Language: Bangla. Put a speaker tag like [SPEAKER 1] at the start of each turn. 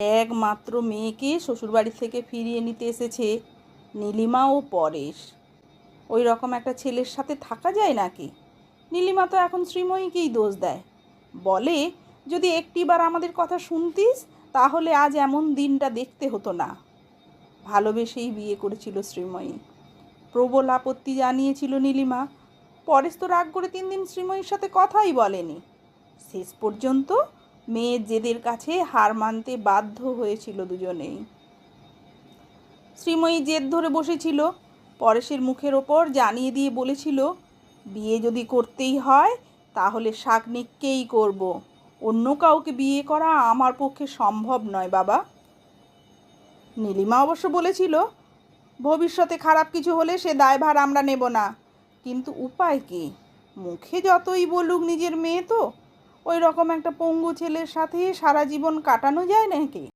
[SPEAKER 1] একমাত্র মেয়েকে শ্বশুরবাড়ি থেকে ফিরিয়ে নিতে এসেছে নীলিমা ও পরেশ। ওই রকম একটা ছেলের সাথে থাকা যায় নাকি? নীলিমা তো এখন শ্রীময়ীকেই দোষ দেয়। বলে, যদি একটিবার আমাদের কথা শুনতিস, তাহলে আজ এমন দিনটা দেখতে হতো না। ভালোবেসেই বিয়ে করেছিল শ্রীময়ী। প্রবল আপত্তি জানিয়েছিল নীলিমা। পরেশ তো রাগ করে তিন দিন শ্রীময়ীর সাথে কথাই বলেনি। শেষ পর্যন্ত মেয়ের জেদের কাছে হার মানতে বাধ্য হয়েছিল দুজনেই। শ্রীময়ী জেদ ধরে বসেছিল, পরেশের মুখের ওপর জানিয়ে দিয়ে বলেছিল, বিয়ে যদি করতেই হয়, তাহলে শাকনিককেই করব। অন্য কাউকে বিয়ে করা আমার পক্ষে সম্ভব নয়, বাবা। নীলিমা অবশ্য বলেছিল, ভবিষ্যতে খারাপ কিছু হলে সে দায়ভার আমরা নেব না। কিন্তু উপায় কি? মুখে যতই বলুক নিজের মেয়ে তো ওই রকম একটা পঙ্গু ছেলের সাথে সারা জীবন কাটানো যায় নাকি?